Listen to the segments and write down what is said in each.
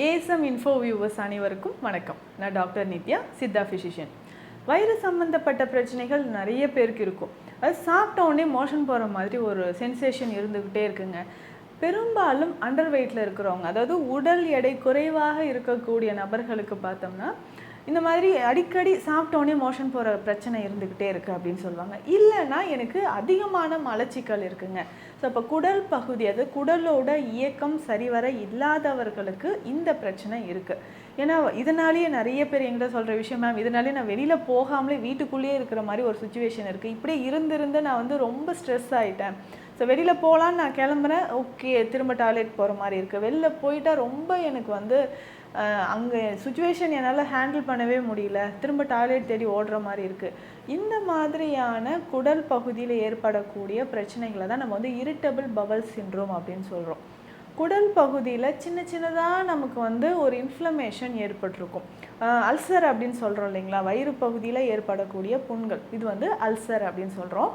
ASM info viewers அனைவருக்கும் வணக்கம். நான் டாக்டர் நித்யா சித்தா ஃபிசிஷியன் வயிறு சம்மந்தப்பட்ட பிரச்சனைகள் நிறைய பேருக்கு இருக்கும். அது சாப்பிட்ட உடனே மோஷன் போகிற மாதிரி ஒரு சென்சேஷன் இருந்துக்கிட்டே இருக்குங்க. பெரும்பாலும் அண்டர் வெயிட்டில் இருக்கிறவங்க அதாவது உடல் எடை குறைவாக இருக்கக்கூடிய நபர்களுக்கு பார்த்தோம்னா இந்த மாதிரி அடிக்கடி சாப்பிட்டோன்னே மோஷன் போகிற பிரச்சனை இருந்துக்கிட்டே இருக்குது அப்படின்னு சொல்லுவாங்க. இல்லைன்னா எனக்கு அதிகமான மலச்சிக்கல் இருக்குங்க. ஸோ இப்போ குடல் பகுதி அது குடலோட இயக்கம் சரிவர இல்லாதவர்களுக்கு இந்த பிரச்சனை இருக்குது ஏன்னா இதனாலேயே நிறைய பேர் எங்கிட்ட சொல்கிற விஷயம் மேம் இதனாலே நான் வெளியில் போகாமலே வீட்டுக்குள்ளேயே இருக்கிற மாதிரி ஒரு சுச்சுவேஷன் இருக்குது இப்படியே இருந்திருந்து நான் வந்து ரொம்ப ஸ்ட்ரெஸ் ஆகிட்டேன் ஸோ வெளியில் போகலான்னு நான் கிளம்புறேன். ஓகே திரும்ப டாய்லெட் போகிற மாதிரி இருக்குது வெளில போயிட்டா ரொம்ப எனக்கு வந்து அங்கே சுச்சுவேஷன் என்னால் ஹேண்டில் பண்ணவே முடியல. திரும்ப டாய்லெட் தேடி ஓடுற மாதிரி இருக்குது இந்த மாதிரியான குடல் பகுதியில் ஏற்படக்கூடிய பிரச்சனைகளை தான் நம்ம வந்து இரிட்டபிள் பவல் சின்ரோம் அப்படின்னு சொல்கிறோம் குடல் பகுதியில் சின்ன சின்னதாக நமக்கு வந்து ஒரு இன்ஃப்ளமேஷன் ஏற்பட்டிருக்கும். அல்சர் அப்படின்னு சொல்கிறோம் இல்லைங்களா? வயிறு பகுதியில் ஏற்படக்கூடிய புண்கள். இது வந்து அல்சர் அப்படின்னு சொல்கிறோம்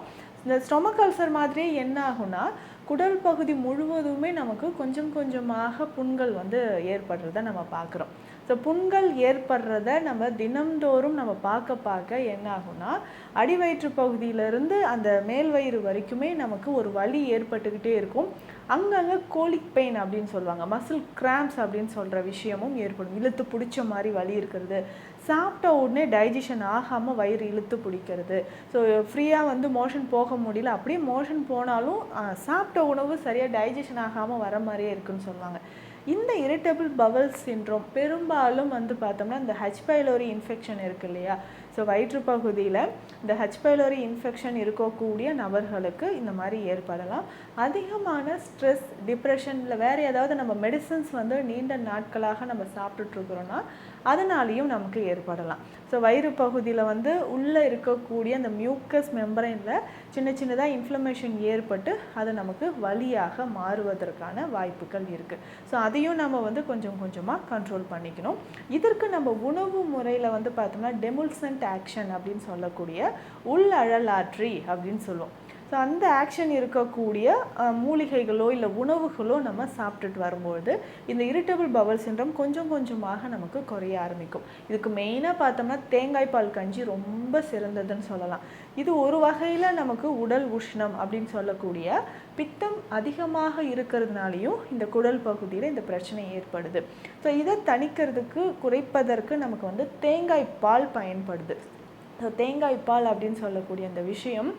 இந்த ஸ்டொமக் அல்சர் மாதிரியே என்ன ஆகும்னா குடல் பகுதி முழுவதுமே நமக்கு கொஞ்சம் கொஞ்சமாக புண்கள் வந்து ஏற்படுறத நம்ம பார்க்குறோம். ஸோ புண்கள் ஏற்படுறத நம்ம தினம்தோறும் நம்ம பார்க்க பார்க்க என்ன ஆகும்னா அடிவயிற்று பகுதியிலேருந்து அந்த மேல் வயிறு வரைக்குமே நமக்கு ஒரு வலி ஏற்பட்டுக்கிட்டே இருக்கும். அங்கங்கே கோலிக் பெயின் அப்படின்னு சொல்லுவாங்க. மசில் கிராம்ப்ஸ் அப்படின்னு சொல்கிற விஷயமும் ஏற்படும். இழுத்து பிடிச்ச மாதிரி வலி இருக்கிறது. சாப்பிட்ட உடனே டைஜஷன் ஆகாமல் வயிறு இழுத்து பிடிக்கிறது. ஸோ ஃப்ரீயாக வந்து மோஷன் போக முடியல. அப்படியே மோஷன் போனாலும் சாப்பிட்ட உணவு சரியாக டைஜஷன் ஆகாமல் வர மாதிரியே இருக்குன்னு சொல்லுவாங்க. இந்த இரிட்டபிள் பவல் சின்ட்ரோம் பெரும்பாலும் வந்து பார்த்தோம்னா இந்த ஹெச் பைலோரி இன்ஃபெக்ஷன் இருக்கு இல்லையா? ஸோ வயிற்று பகுதியில் இந்த ஹெச் பைலோரி இன்ஃபெக்ஷன் இருக்கக்கூடிய நபர்களுக்கு இந்த மாதிரி ஏற்படலாம். அதிகமான ஸ்ட்ரெஸ் டிப்ரெஷனில் வேறு ஏதாவது நம்ம மெடிசன்ஸ் வந்து நீண்ட நாட்களாக நம்ம சாப்பிட்டுட்ருக்குறோன்னா அதனாலேயும் நமக்கு ஏற்படலாம். ஸோ வயிறு பகுதியில் வந்து உள்ளே இருக்கக்கூடிய அந்த மியூக்கஸ் மெம்பரைனில் சின்ன சின்னதாக இன்ஃப்ளமேஷன் ஏற்பட்டு அது நமக்கு வலியாக மாறுவதற்கான வாய்ப்புகள் இருக்குது ஸோ அதையும் நம்ம வந்து கொஞ்சம் கொஞ்சமாக கண்ட்ரோல் பண்ணிக்கணும். இதற்கு நம்ம உணவு முறையில் வந்து பார்த்தோம்னா டெமுல்சன்ட் ஆக்ஷன் அப்படின்னு சொல்லக்கூடிய உள்ளழலாற்றி அப்படின்னு சொல்லுவோம். ஸோ அந்த ஆக்ஷன் இருக்கக்கூடிய மூலிகைகளோ இல்லை உணவுகளோ நம்ம சாப்பிட்டுட்டு வரும்பொழுது இந்த இரிட்டபிள் பவல் சின்ரம் கொஞ்சம் கொஞ்சமாக நமக்கு குறைய ஆரம்பிக்கும். இதுக்கு மெயினாக பார்த்தோம்னா தேங்காய் பால் கஞ்சி ரொம்ப சிறந்ததுன்னு சொல்லலாம். இது ஒரு வகையில் நமக்கு உடல் உஷ்ணம் அப்படின்னு சொல்லக்கூடிய பித்தம் அதிகமாக இருக்கிறதுனாலையும் இந்த குடல் பகுதியில் இந்த பிரச்சனை ஏற்படுது. ஸோ இதை தணிக்கிறதுக்கு குறைப்பதற்கு நமக்கு வந்து தேங்காய் பால் பயன்படுது. ஸோ தேங்காய் பால் அப்படின்னு சொல்லக்கூடிய அந்த விஷயம்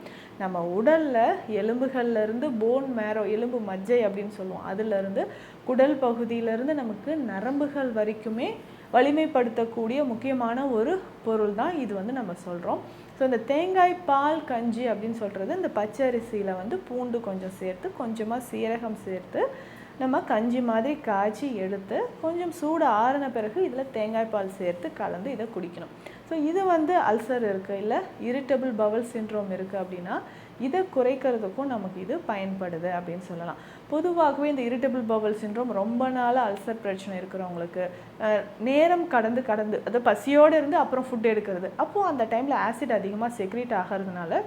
நம்ம உடலில் எலும்புகள்லேருந்து போன் மேரோ எலும்பு மஜ்ஜை அப்படின்னு சொல்லுவோம். அதுலேருந்து குடல் பகுதியிலேருந்து நமக்கு நரம்புகள் வரைக்குமே வலிமைப்படுத்தக்கூடிய முக்கியமான ஒரு பொருள் தான் இது வந்து நம்ம சொல்கிறோம் ஸோ இந்த தேங்காய் பால் கஞ்சி அப்படின்னு சொல்கிறது இந்த பச்சரிசியில் வந்து பூண்டு கொஞ்சம் சேர்த்து கொஞ்சமாக சீரகம் சேர்த்து நம்ம கஞ்சி மாதிரி காய்ச்சி எடுத்து கொஞ்சம் சூடு ஆறின பிறகு இதில் தேங்காய் பால் சேர்த்து கலந்து இதை குடிக்கணும். ஸோ இது வந்து அல்சர் இருக்குது இல்லை? இரிட்டபிள் பவல் சின்ட்ரோம் இருக்குது அப்படின்னா இதை குறைக்கிறதுக்கும் நமக்கு இது பயன்படுது அப்படின்னு சொல்லலாம். பொதுவாகவே இந்த இரிட்டபிள் பவல் சின்ரோம் ரொம்ப நாளாக அல்சர் பிரச்சனை இருக்கிறவங்களுக்கு நேரம் கடந்து கடந்து அது பசியோடு இருந்து அப்புறம் ஃபுட் எடுக்கிறது. அப்போது அந்த டைமில் ஆசிட் அதிகமாக செக்ரேட் ஆகிறதுனால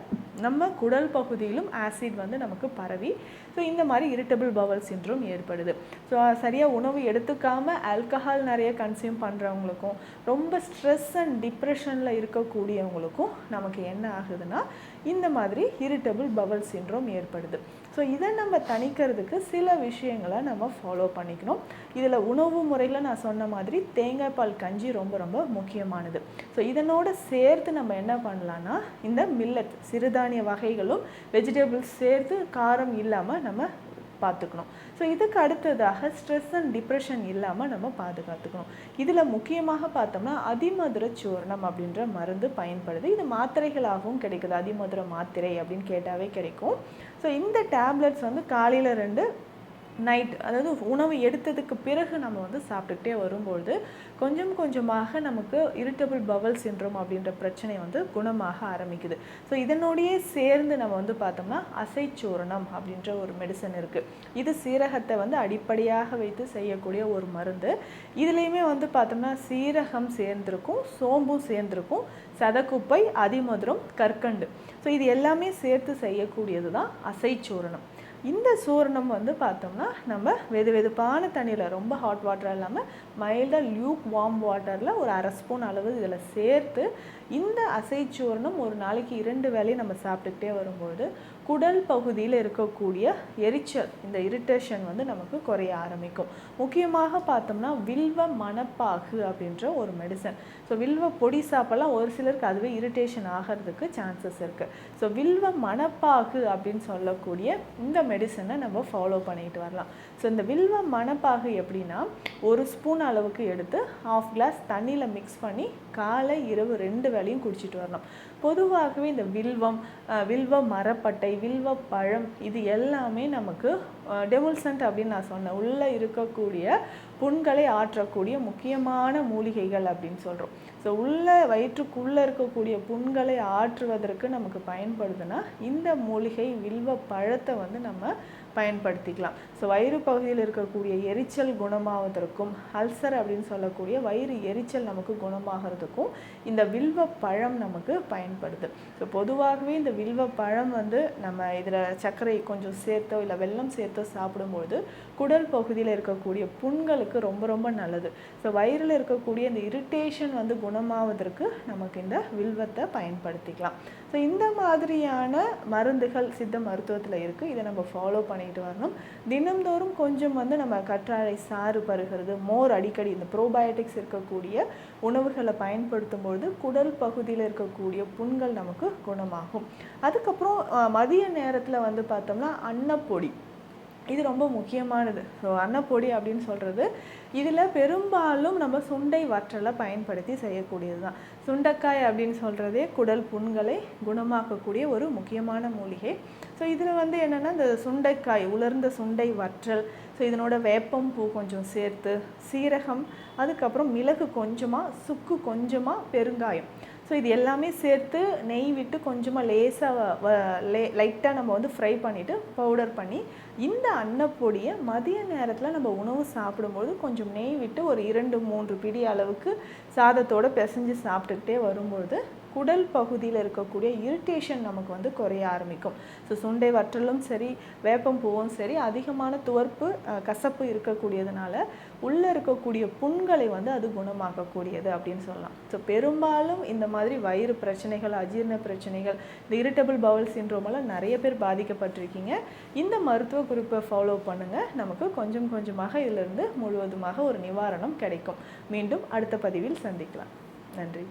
நம்ம குடல் பகுதியிலும் ஆசிட் வந்து நமக்கு பரவி ஸோ இந்த மாதிரி இரிட்டபிள் பவல் சின்ரோம் ஏற்படுது. ஸோ சரியாக உணவு எடுத்துக்காமல் ஆல்கஹால் நிறைய கன்சியூம் பண்ணுறவங்களுக்கும் ரொம்ப ஸ்ட்ரெஸ் அண்ட் டிப்ரெஷனில் இருக்கக்கூடியவங்களுக்கும் நமக்கு என்ன ஆகுதுன்னா இந்த மாதிரி இரிட்டபிள் பவல் சின்ரோம் ஏற்படுது. ஸோ இதை நம்ம தணிக்கிறதுக்கு சில விஷயங்களை நம்ம ஃபாலோ பண்ணிக்கணும். இதில் உணவு முறையில் நான் சொன்ன மாதிரி தேங்காய் பால் கஞ்சி ரொம்ப ரொம்ப முக்கியமானது. ஸோ இதனோடு சேர்த்து நம்ம என்ன பண்ணலான்னா இந்த மில்லட் சிறுதானிய வகைகளும் வெஜிடபிள்ஸ் சேர்த்து காரம் இல்லாமல் நம்ம பார்த்துக்கணும். ஸோ இதுக்கு அடுத்ததாக ஸ்ட்ரெஸ் அண்ட் டிப்ரெஷன் இல்லாமல் நம்ம பாதுகாத்துக்கணும். இதில் முக்கியமாக பார்த்தோம்னா அதிமதுர சூர்ணம் அப்படின்ற மருந்து பயன்படுது. இது மாத்திரைகளாகவும் கிடைக்குது. அதிமதுர மாத்திரை அப்படின்னு கேட்டாவே கிடைக்கும். ஸோ இந்த டேப்லெட்ஸ் வந்து காலையில் ரெண்டு நைட் அதாவது உணவு எடுத்ததுக்கு பிறகு நம்ம வந்து சாப்பிட்டுக்கிட்டே வரும்பொழுது கொஞ்சம் கொஞ்சமாக நமக்கு இரிட்டபிள் பவல் சின்ரோம் அப்படின்ற பிரச்சனை வந்து குணமாக ஆரம்பிக்குது. ஸோ இதனோடையே சேர்ந்து நம்ம வந்து பார்த்தோம்னா அசைச்சூரணம் அப்படின்ற ஒரு மெடிசன் இருக்குது இது சீரகத்தை வந்து அடிப்படையாக வைத்து செய்யக்கூடிய ஒரு மருந்து. இதுலேயுமே வந்து பார்த்தோம்னா சீரகம் சேர்ந்திருக்கும் சோம்பும் சேர்ந்திருக்கும் சதக்குப்பை அதிமதுரம் கற்கண்டு. ஸோ இது எல்லாமே சேர்த்து செய்யக்கூடியது தான் அசைச்சூரணம். இந்த சூரணம் வந்து பார்த்தோம்னா நம்ம வெது வெதுப்பான தண்ணியில் ரொம்ப ஹாட் வாட்டர் இல்லாமல் மைல்டாக லியூக் வார்ம் வாட்டரில் ஒரு அரை ஸ்பூன் அளவு இதில் சேர்த்து இந்த அசைச்சூர்ணம் ஒரு நாளைக்கு இரண்டு வேலையும் நம்ம சாப்பிட்டுக்கிட்டே வரும்போது குடல் பகுதியில் இருக்கக்கூடிய எரிச்சல் இந்த இரிட்டேஷன் வந்து நமக்கு குறைய ஆரம்பிக்கும். முக்கியமாக பார்த்தோம்னா வில்வ மணப்பாகு அப்படின்ற ஒரு மெடிசன் ஸோ வில்வ பொடி சாப்பிடலாம். ஒரு சிலருக்கு அதுவே இரிட்டேஷன் ஆகிறதுக்கு சான்சஸ் இருக்குது ஸோ வில்வ மணப்பாகு அப்படின்னு சொல்லக்கூடிய இந்த மெடிசனை நம்ம ஃபாலோ பண்ணிட்டு வரலாம். ஸோ இந்த வில்வ மணப்பாகு எப்படின்னா ஒரு ஸ்பூன் அளவுக்கு எடுத்து ஆஃப் கிளாஸ் தண்ணியில் மிக்ஸ் பண்ணி காலை இரவு ரெண்டு வேளையும் குடிச்சிட்டு வரணும். பொதுவாகவே இந்த வில்வம் வில்வ மரப்பட்டை வில்வ பழம் இது எல்லாமே நமக்கு டெமுல்சன்ட் அப்படின்னு நான் சொன்னேன். உள்ளே இருக்கக்கூடிய புண்களை ஆற்றக்கூடிய முக்கியமான மூலிகைகள் அப்படின்னு சொல்கிறோம் ஸோ உள்ள வயிற்றுக்குள்ளே இருக்கக்கூடிய புண்களை ஆற்றுவதற்கு நமக்கு பயன்படுதுன்னா இந்த மூலிகை வில்வ பழத்தை வந்து நம்ம பயன்படுத்திக்கலாம். ஸோ வயிறு பகுதியில் இருக்கக்கூடிய எரிச்சல் குணமாவதற்கும் அல்சர் அப்படின்னு சொல்லக்கூடிய வயிறு எரிச்சல் நமக்கு குணமாகிறதுக்கும் இந்த வில்வ பழம் நமக்கு பயன்படுது. ஸோ பொதுவாகவே இந்த வில்வ பழம் வந்து நம்ம இதில் சர்க்கரை கொஞ்சம் சேர்த்தோ இல்லை வெல்லம் சேர்த்தோ சாப்பிடும்பொழுது குடல் பகுதியில் இருக்கக்கூடிய புண்களுக்கு ரொம்ப ரொம்ப நல்லது. ஸோ வயிறில் இருக்கக்கூடிய இந்த இரிட்டேஷன் வந்து குணமாவதற்கு நமக்கு இந்த வில்வத்தை பயன்படுத்திக்கலாம். ஸோ இந்த மாதிரியான மருந்துகள் சித்த மருத்துவத்தில் இருக்குது இதை நம்ம ஃபாலோ பண்ணிட்டு வரணும். தினம்தோறும் கொஞ்சம் வந்து நம்ம கற்றாழை சாறு பருகிறது மோர் அடிக்கடி இந்த ப்ரோபயோட்டிக்ஸ் இருக்கக்கூடிய உணவுகளை பயன்படுத்தும் பொழுது குடல் பகுதியில் இருக்கக்கூடிய புண்கள் நமக்கு குணமாகும். அதுக்கப்புறம் மதிய நேரத்தில் வந்து பார்த்தோம்னா அன்னப்பொடி. இது ரொம்ப முக்கியமானது. ஸோ அன்னப்பொடி அப்படின்னு சொல்கிறது இதில் பெரும்பாலும் நம்ம சுண்டை வற்றலை பயன்படுத்தி செய்யக்கூடியது தான் சுண்டைக்காய் அப்படின்னு சொல்கிறதே குடல் புண்களை குணமாக்கக்கூடிய ஒரு முக்கியமான மூலிகை. ஸோ இதில் வந்து என்னென்னா இந்த சுண்டைக்காய் உலர்ந்த சுண்டை வற்றல் ஸோ இதனோட வேப்பம் பூ கொஞ்சம் சேர்த்து சீரகம் அதுக்கப்புறம் மிளகு கொஞ்சமாக சுக்கு கொஞ்சமாக பெருங்காயம். ஸோ இது எல்லாமே சேர்த்து நெய் விட்டு கொஞ்சமாக லேசாக லே லைட்டாக நம்ம வந்து ஃப்ரை பண்ணிவிட்டு பவுடர் பண்ணி இந்த அன்னப்பொடியை மதிய நேரத்தில் நம்ம உணவு சாப்பிடும்போது கொஞ்சம் நெய் விட்டு ஒரு இரண்டு மூன்று பிடி அளவுக்கு சாதத்தோடு பிசைஞ்சு சாப்பிட்டுக்கிட்டே வரும்பொழுது குடல் பகுதியில் இருக்கக்கூடிய இரிட்டேஷன் நமக்கு வந்து குறைய ஆரம்பிக்கும். ஸோ சுண்டை வற்றலும் சரி வேப்பம் பூவும் சரி அதிகமான துவர்ப்பு கசப்பு இருக்கக்கூடியதுனால உள்ளே இருக்கக்கூடிய புண்களை வந்து அது குணமாக்கக்கூடியது அப்படின்னு சொல்லலாம். ஸோ பெரும்பாலும் இந்த மாதிரி வயிறு பிரச்சனைகள் அஜீர்ண பிரச்சனைகள் இந்த இரிட்டபிள் பவுல் சின்ரோமெல்லாம் நிறைய பேர் பாதிக்கப்பட்டிருக்கீங்க. இந்த மருத்துவ குறிப்பை ஃபாலோ பண்ணுங்கள் நமக்கு கொஞ்சம் கொஞ்சமாக இதிலிருந்து முழுவதுமாக ஒரு நிவாரணம் கிடைக்கும். மீண்டும் அடுத்த பதிவில் சந்திக்கலாம். நன்றி.